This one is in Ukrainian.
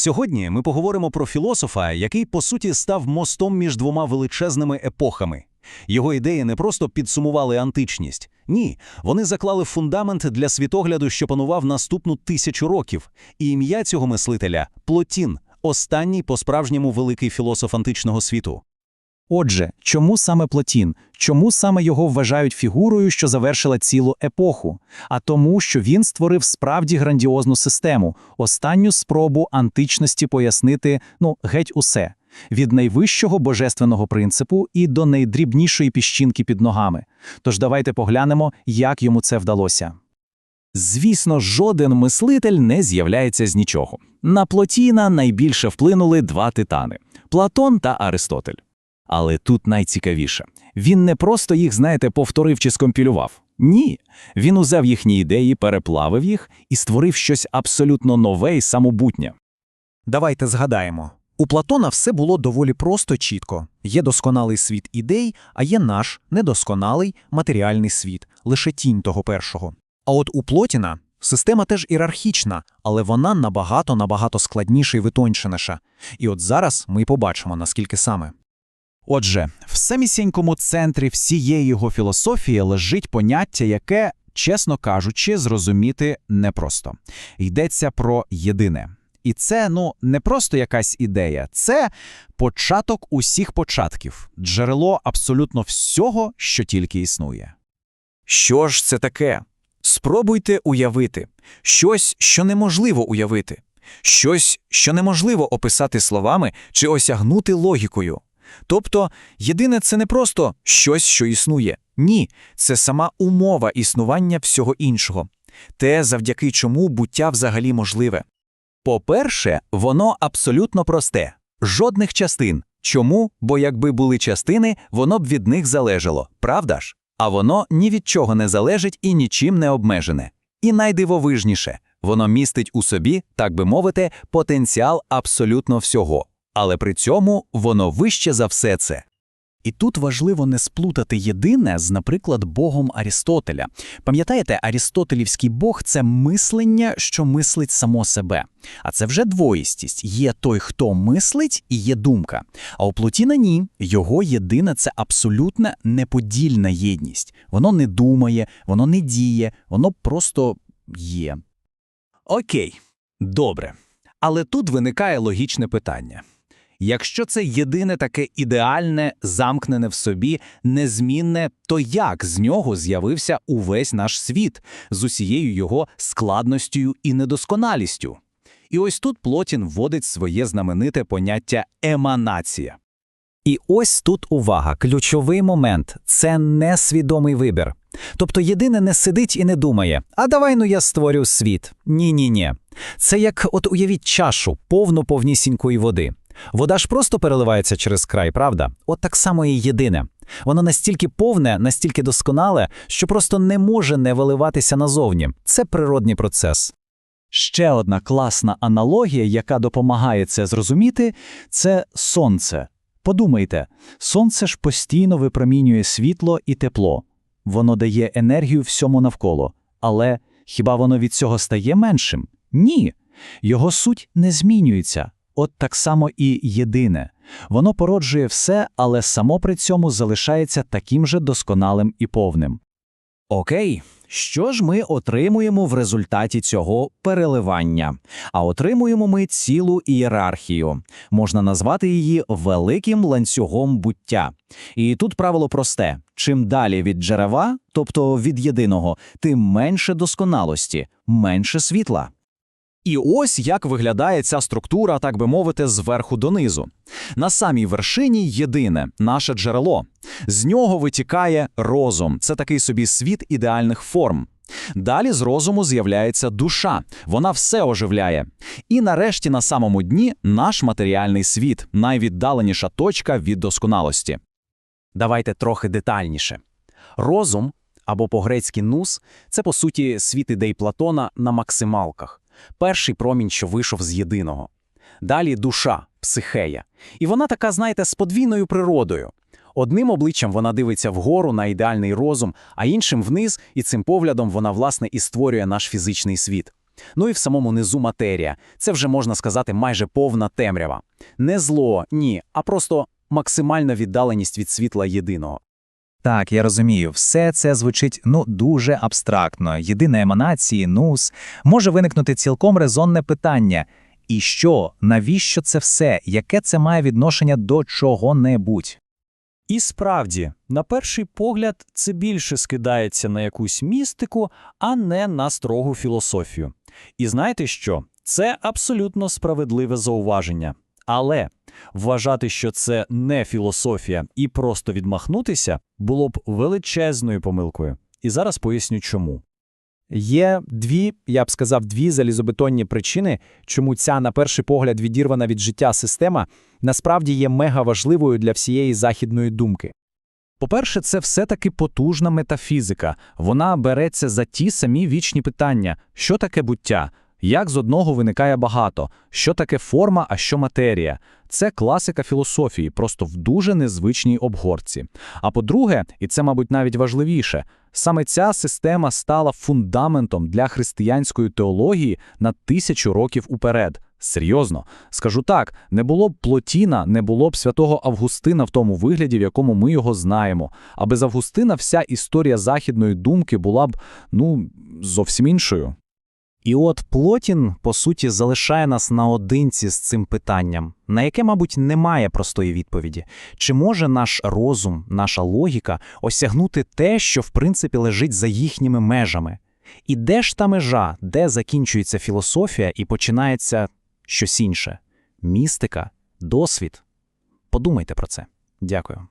Сьогодні ми поговоримо про філософа, який по суті став мостом між двома величезними епохами. Його ідеї не просто підсумували античність. Ні, вони заклали фундамент для світогляду, що панував наступну тисячу років. І ім'я цього мислителя Плотін, останній по-справжньому великий філософ античного світу. Отже, чому саме Платін? Чому саме його вважають фігурою, що завершила цілу епоху? А тому, що він створив справді грандіозну систему, останню спробу античності пояснити, ну, геть усе. Від найвищого божественного принципу і до найдрібнішої піщинки під ногами. Тож давайте поглянемо, як йому це вдалося. Звісно, жоден мислитель не з'являється з нічого. На Плотіна найбільше вплинули два титани – Платон та Аристотель. Але тут найцікавіше. Він не просто їх, знаєте, повторив чи скомпілював. Ні. Він узяв їхні ідеї, переплавив їх і створив щось абсолютно нове і самобутнє. Давайте згадаємо. У Платона все було доволі просто чітко. Є досконалий світ ідей, а є наш недосконалий матеріальний світ, лише тінь того першого. А от у Плотіна система теж ієрархічна, але вона набагато-набагато складніша і витонченіша. І от зараз ми побачимо, наскільки саме. Отже, в самісінькому центрі всієї його філософії лежить поняття, яке, чесно кажучи, зрозуміти непросто. Йдеться про єдине. І це, ну, не просто якась ідея, це початок усіх початків, джерело абсолютно всього, що тільки існує. Що ж це таке? Спробуйте уявити щось, що неможливо уявити, щось, що неможливо описати словами чи осягнути логікою. Тобто, єдине це не просто щось, що існує. Ні, це сама умова існування всього іншого, те, завдяки чому буття взагалі можливе. По-перше, воно абсолютно просте. Жодних частин. Чому? Бо якби були частини, воно б від них залежало, правда ж? А воно ні від чого не залежить і нічим не обмежене. І найдивовижніше, воно містить у собі, так би мовити, потенціал абсолютно всього. Але при цьому воно вище за все це. І тут важливо не сплутати єдине з, наприклад, Богом Арістотеля. Пам'ятаєте, Арістотелівський Бог це мислення, що мислить само себе. А це вже двоїстість. Є той, хто мислить, і є думка. А у Плутіна ні. Його єдине це абсолютна неподільна єдність. Воно не думає, воно не діє, воно просто є. Окей, добре. Але тут виникає логічне питання. Якщо це єдине таке ідеальне, замкнене в собі, незмінне, то як з нього з'явився увесь наш світ з усією його складністю і недосконалістю? І ось тут Плотін вводить своє знамените поняття еманація. І ось тут увага, ключовий момент це несвідомий вибір. Тобто єдине не сидить і не думає, а давай ну я створю світ. Ні-ні-ні. Це як от уявіть чашу, повну повнісінької води. Вода ж просто переливається через край, правда? От так само і єдине. Воно настільки повне, настільки досконале, що просто не може не виливатися назовні. Це природній процес. Ще одна класна аналогія, яка допомагає це зрозуміти, це сонце. Подумайте, сонце ж постійно випромінює світло і тепло. Воно дає енергію всьому навколо. Але хіба воно від цього стає меншим? Ні. Його суть не змінюється. От так само і єдине. Воно породжує все, але само при цьому залишається таким же досконалим і повним. Окей, що ж ми отримуємо в результаті цього переливання? А отримуємо ми цілу ієрархію. Можна назвати її великим ланцюгом буття. І тут правило просте: чим далі від джерела, тобто від єдиного, тим менше досконалості, менше світла. І ось як виглядає ця структура, так би мовити, зверху донизу. На самій вершині єдине наше джерело. З нього витікає розум, це такий собі світ ідеальних форм. Далі з розуму з'являється душа, вона все оживляє. І нарешті на самому дні наш матеріальний світ, найвіддаленіша точка від досконалості. Давайте трохи детальніше. Розум або по-грецьки нус це по суті світ ідей Платона на максималках перший промінь, що вийшов з єдиного. Далі душа, психея. І вона така, знаєте, з подвійною природою. Одним обличчям вона дивиться вгору на ідеальний розум, а іншим вниз, і цим поглядом вона, власне, і створює наш фізичний світ. Ну і в самому низу матерія. Це вже можна сказати майже повна темрява. Не зло, ні, а просто максимальна віддаленість від світла єдиного. Так, я розумію, все це звучить ну дуже абстрактно. Єдина еманації, нус. Може виникнути цілком резонне питання. І що, навіщо це все? Яке це має відношення до чого-небудь? І справді, на перший погляд, це більше скидається на якусь містику, а не на строгу філософію. І знаєте що? Це абсолютно справедливе зауваження. Але вважати, що це не філософія і просто відмахнутися, було б величезною помилкою. І зараз поясню чому. Є дві, я б сказав, дві залізобетонні причини, чому ця, на перший погляд, відірвана від життя система насправді є мега важливою для всієї західної думки. По-перше, це все-таки потужна метафізика. Вона береться за ті самі вічні питання: що таке буття, як з одного виникає багато, що таке форма, а що матерія. Це класика філософії, просто в дуже незвичній обгорці. А по-друге, і це, мабуть, навіть важливіше, саме ця система стала фундаментом для християнської теології на тисячу років уперед. Серйозно, скажу так, не було б Плотіна, не було б святого Августина в тому вигляді, в якому ми його знаємо. А без Августина вся історія західної думки була б, ну, зовсім іншою. І от Плотін, по суті, залишає нас наодинці з цим питанням, на яке, мабуть, немає простої відповіді. Чи може наш розум, наша логіка осягнути те, що в принципі лежить за їхніми межами? І де ж та межа, де закінчується філософія і починається щось інше? Містика, досвід? Подумайте про це. Дякую.